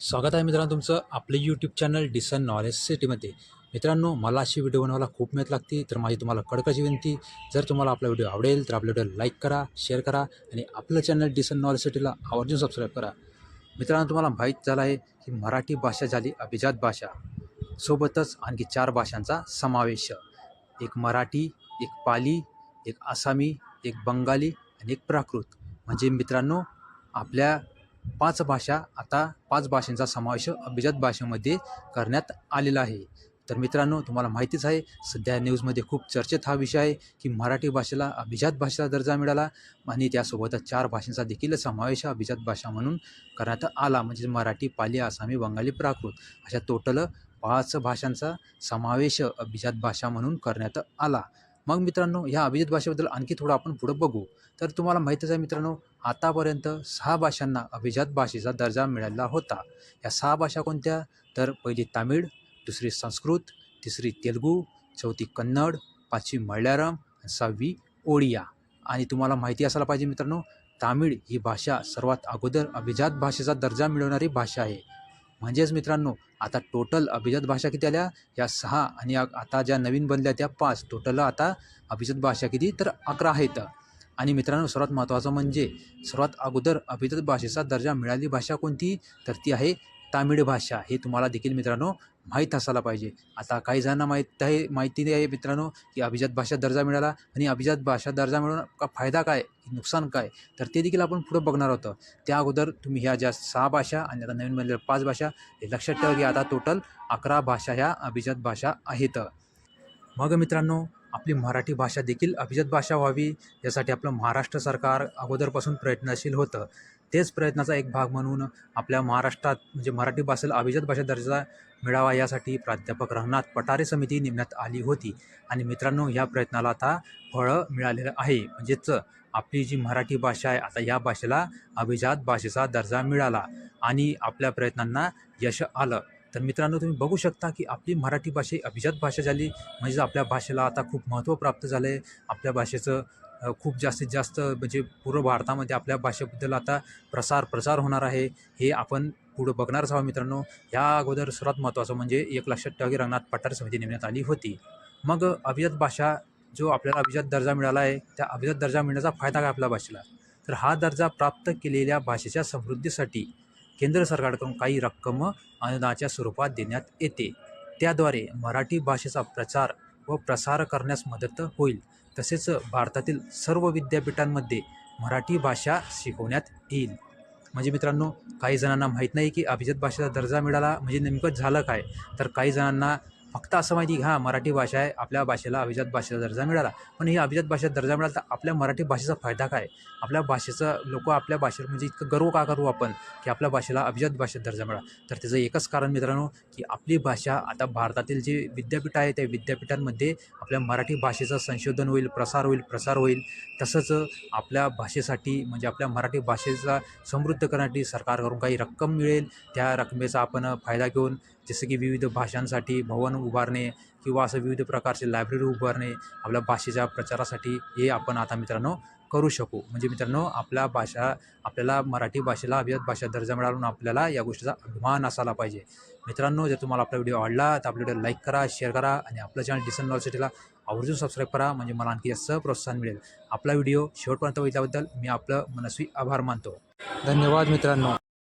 स्वागत आहे मित्रांनो तुमचं आपलं यूट्यूब चॅनल डिसन नॉलेज सिटीमध्ये मित्रांनो मला अशी व्हिडिओ बनवायला खूप मेहनत लागते तर माझी तुम्हाला कडकाची विनंती. जर तुम्हाला आपला व्हिडिओ आवडेल तर आपल्या व्हिडिओ लाईक करा शेअर करा आणि आपलं चॅनल डिसन नॉलेज सिटीला आवर्जून सबस्क्राईब करा. मित्रांनो तुम्हाला माहीत झालं आहे की मराठी भाषा झाली अभिजात भाषा. सोबतच आणखी चार भाषांचा समावेश. एक मराठी एक पाली एक आसामी एक बंगाली आणि एक प्राकृत. म्हणजे मित्रांनो आपल्या पाच भाषा आता पाच भाषांचा समावेश अभिजात भाषेमध्ये करण्यात आलेला आहे. तर मित्रांनो तुम्हाला माहितीच आहे सध्या न्यूजमध्ये खूप चर्चेत हा विषय आहे की मराठी भाषेला अभिजात भाषेचा दर्जा मिळाला आणि त्यासोबतच चार भाषांचा देखील समावेश अभिजात भाषा म्हणून करण्यात आला. म्हणजे मराठी पाली आसामी बंगाली प्राकृत अशा टोटल पाच भाषांचा समावेश अभिजात भाषा म्हणून करण्यात आला. मग मित्रांनो ह्या अभिजात भाषेबद्दल आणखी थोडं आपण पुढं बघू. तर तुम्हाला माहीतच आहे मित्रांनो आतापर्यंत सहा भाषांना अभिजात भाषेचा दर्जा मिळाला होता. या सहा भाषा कोणत्या? तर पहिली तामिळ दुसरी संस्कृत तिसरी तेलुगू चौथी कन्नड पाचवी मल्याळम सहावी ओडिया. आणि तुम्हाला माहिती असायला पाहिजे मित्रांनो तामिळ ही भाषा सर्वात अगोदर अभिजात भाषेचा दर्जा मिळवणारी भाषा आहे. म्हणजेच मित्रांनो आता टोटल अभिजात भाषा किती आल्या? या सहा आणि आता ज्या नवीन बनल्या त्या पाच. टोटल आता अभिजात भाषा किती? तर अकरा आहेत. आणि मित्रांनो सर्वात महत्त्वाचं म्हणजे सर्वात अगोदर अभिजात भाषेचा दर्जा मिळाली भाषा कोणती? तर ती आहे तामिळ भाषा. हे तुम्हाला देखील मित्रांनो माहीत असायला पाहिजे. आता काही जणांना माहीत आहे माहिती नाही आहे मित्रांनो की अभिजात भाषा दर्जा मिळाला आणि अभिजात भाषा दर्जा मिळून का फायदा काय नुकसान काय? तर ते देखील आपण पुढं बघणार आहोत त्या अगोदर तुम्ही ह्या ज्या सहा भाषा आणि आता नवीन बनलेल्या पाच भाषा हे लक्षात ठेवा की आता टोटल अकरा भाषा ह्या अभिजात भाषा आहेत. मग मित्रांनो आपली मराठी भाषा देखील अभिजात भाषा व्हावी यासाठी आपलं महाराष्ट्र सरकार अगोदरपासून प्रयत्नशील होतं. तेच प्रयत्नाचा एक भाग म्हणून आपल्या महाराष्ट्रात म्हणजे मराठी भाषेला अभिजात भाषा दर्जा मिळावा यासाठी प्राध्यापक रंगनाथ पठारे समिती नेमण्यात आली होती. आणि मित्रांनो या प्रयत्नाला आता फळं मिळालेलं आहे. म्हणजेच आपली जी मराठी भाषा आहे आता या भाषेला अभिजात भाषेचा दर्जा मिळाला. आणि आपल्या प्रयत्नांना यश आलं. तर मित्रांनो तुम्ही बघू शकता की आपली मराठी भाषा ही अभिजात भाषा झाली. म्हणजे आपल्या भाषेला आता खूप महत्त्व प्राप्त झालं आहे आपल्या भाषेचं खूप जास्तीत जास्त म्हणजे पूर्व भारतामध्ये आपल्या भाषेबद्दल आता प्रसार प्रसार होणार आहे. हे आपण पुढं बघणारच आहोत मित्रांनो. या अगोदर सर्वात महत्त्वाचं म्हणजे एक लक्षात ठेवा की रंगनाथ पठार समिती नेमण्यात आली होती. मग अभिजात भाषा जो आपल्याला अभिजात दर्जा मिळाला आहे त्या अभिजात दर्जा मिळण्याचा फायदा काय आपल्या भाषेला? तर हा दर्जा प्राप्त केलेल्या भाषेच्या समृद्धीसाठी केंद्र सरकारकडून काही रक्कम अनुदानाच्या स्वरूपात देण्यात येते. त्याद्वारे मराठी भाषेचा प्रचार व प्रसार करण्यास मदत होईल. तसेच भारतातील सर्व विद्यापीठांमध्ये मराठी भाषा शिकवण्यात येईल. म्हणजे मित्रांनो काही जणांना माहीत नाही की अभिजात भाषेचा दर्जा मिळाला म्हणजे नेमकं झालं काय? तर काही जणांना फक्त असं माहिती की हां मराठी भाषा आहे आपल्या भाषेला अभिजात भाषेचा दर्जा मिळाला. पण ही अभिजात भाषेचा दर्जा मिळाला तर आपल्या मराठी भाषेचा फायदा काय? आपल्या भाषेचा लोक आपल्या भाषेवर म्हणजे इतकं गर्व का करू आपण की आपल्या भाषेला अभिजात भाषेत दर्जा मिळाला? तर त्याचं एकच कारण मित्रांनो की आपली भाषा आता भारतातील जे विद्यापीठ आहे त्या विद्यापीठांमध्ये आपल्या मराठी भाषेचं संशोधन होईल प्रसार होईल प्रसार होईल. तसंच आपल्या भाषेसाठी म्हणजे आपल्या मराठी भाषेचा समृद्ध करण्यासाठी सरकारकडून काही रक्कम मिळेल. त्या रकमेचा आपण फायदा घेऊन जसं की विविध भाषांसाठी भवन उभारणे किंवा असं विविध प्रकारचे लायब्ररी उभारणे आपल्या भाषेच्या प्रचारासाठी हे आपण आता मित्रांनो करू शकू. म्हणजे मित्रांनो आपल्या भाषा आपल्याला मराठी भाषेला अभिजात भाषा दर्जा मिळाला आपल्याला या गोष्टीचा अभिमान असायला पाहिजे. मित्रांनो जर तुम्हाला आपला व्हिडिओ आवडला तर आपला व्हिडिओ लाईक करा शेअर करा आणि आपलं चॅनल डिसन युनिव्हर्सिटीला आवर्जून सबस्क्राईब करा. म्हणजे मला आणखी जास्त प्रोत्साहन मिळेल. आपला व्हिडिओ शेवटपर्यंत बघितल्याबद्दल मी आपलं मनस्वी आभार मानतो. धन्यवाद मित्रांनो.